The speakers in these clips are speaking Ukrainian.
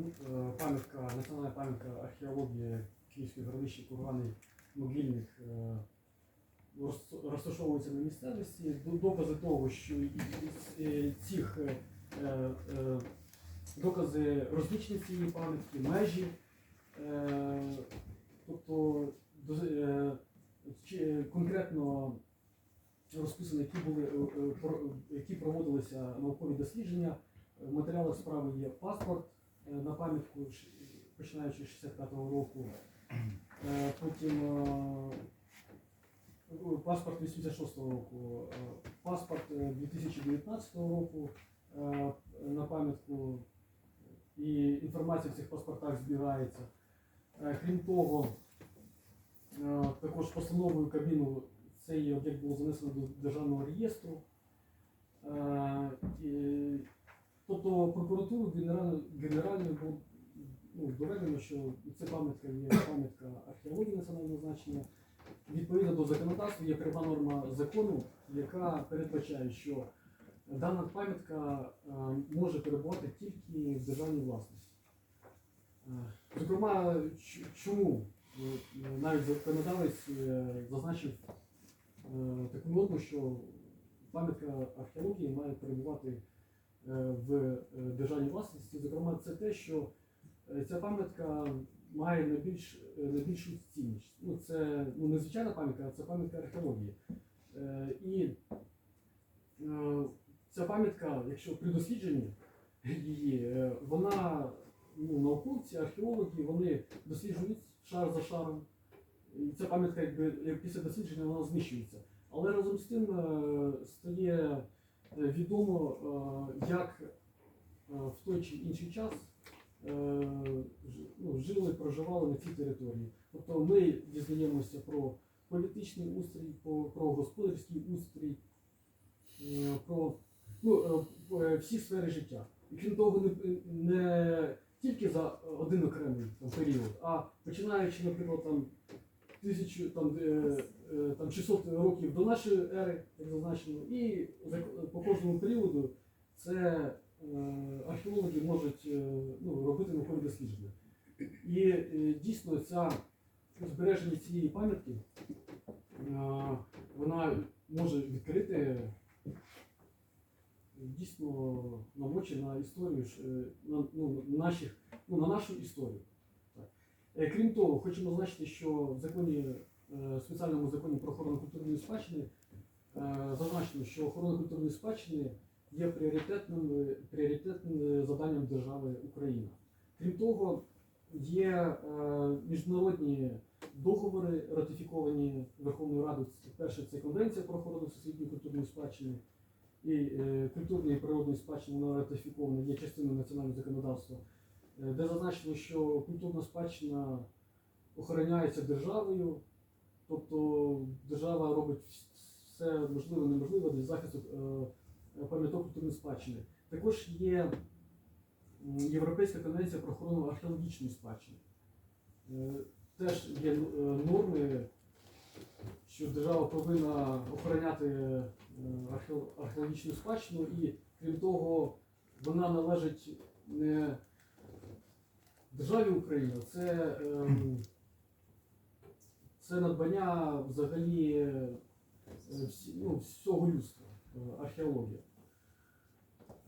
е, пам'ятка, національна пам'ятка археології Київської городищі курганий могильник е, розташовується на місцевості. Докази того, що цих е, докази розлічні цієї пам'ятки, межі. Тобто конкретно розписано, які були які проводилися наукові дослідження. В матеріалах справи є паспорт на пам'ятку, починаючи з 65-го року. Е, Потім е, паспорт 86-го року, е, паспорт е, 2019 року е, на пам'ятку. І інформація в цих паспортах збігається. Е, Крім того, е, також постановою Кабміну цей об'єкт було занесено до державного реєстру. Тобто прокуратуру генерально, генерально було ну, доведено, що ця пам'ятка є пам'ятка археології національного значення. Відповідно до законодавства є пряма норма закону, яка передбачає, що дана пам'ятка е, може перебувати тільки в державній власності. Е, Зокрема, чому е, навіть законодавець зазначив таку норму, що пам'ятка археології має перебувати в е, державній власності. Зокрема, це те, що е, ця пам'ятка має найбільш, е, найбільшу цінність. Ну, це ну, не звичайна пам'ятка, а це пам'ятка археології. Е, І е, ця пам'ятка, якщо при дослідженні її, е, вона ну, науковці, археологи, вони досліджують шар за шаром. І ця пам'ятка, якби як після дослідження, вона знищується. Але разом з тим е, стає е, відомо, е, як е, в той чи інший час е, ну, жили, проживали на цій території. Тобто ми дізнаємося про політичний устрій, про, господарський устрій, е, про ну, е, е, всі сфери життя. І крім того, не, тільки за один окремий там, період, а починаючи, наприклад, там, тисячу, е, е, там 600 років до нашої ери, як зазначено, і по кожному періоду це е, археологи можуть е, ну, робити наукові дослідження. І е, дійсно ця збереження цієї пам'ятки вона може відкрити дійсно навочі на історію на, ну, наших, ну, на нашу історію. Так. Крім того, хочемо зазначити, що в законі, е, спеціальному законі про охорону культурної спадщини е, зазначено, що охорона культурної спадщини є пріоритетним, пріоритетним завданням держави Україна. Крім того, є е, міжнародні договори, ратифіковані Верховною Радою. Перше це Конвенція про охорону всесвітньої культурної спадщини і культурної і природної спадщини вона ратифікована, є частиною національного законодавства, де зазначено, що культурна спадщина охороняється державою, тобто держава робить все можливе неможливе для захисту е, пам'яток культурної спадщини. Також є Європейська конвенція про охорону археологічної спадщини. Е, Теж є е, норми, що держава повинна охороняти архео- археологічну спадщину, і крім того, вона належить не державі Україна, це, ем, це надбання взагалі е, ну, всього людства, е, археологія.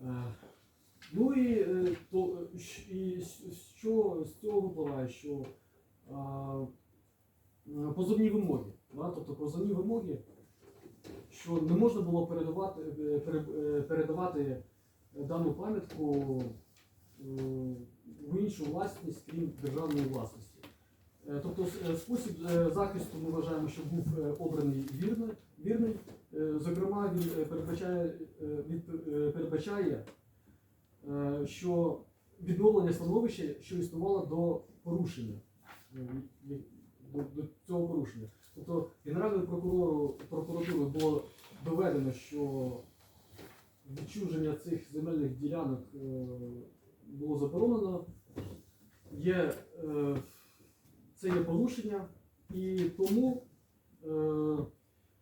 Е, Ну і, то, і що з цього випливає, що позовні вимоги, да? тобто позовні вимоги, що не можна було передавати, пере- передавати дану пам'ятку в іншу власність, крім державної власності. Е, Тобто е, спосіб е, захисту ми вважаємо, що був обраний вірний. вірний. Зокрема, він передбачає, передбачає, що відновлення становища, що існувало до порушення, до, цього порушення. Тобто Генеральною прокурору прокуратурою було доведено, що відчуження цих земельних ділянок було заборонено. Є порушення, і тому е,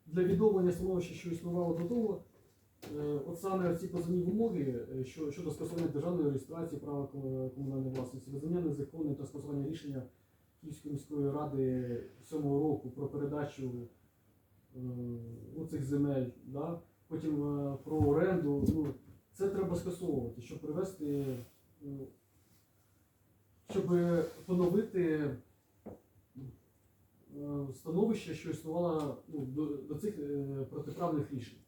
для відновлення становища, що існувало до того, Е, От саме ці позовні вимоги е, щодо скасування державної реєстрації права комунальної власності, визнання незаконним та скасування рішення Київської міської ради 7 року про передачу ну, цих земель, да? потім про оренду. Ну, це треба скасовувати, щоб привести, е, щоб поновити становище, що існувало ну, до, до цих е, протиправних рішень.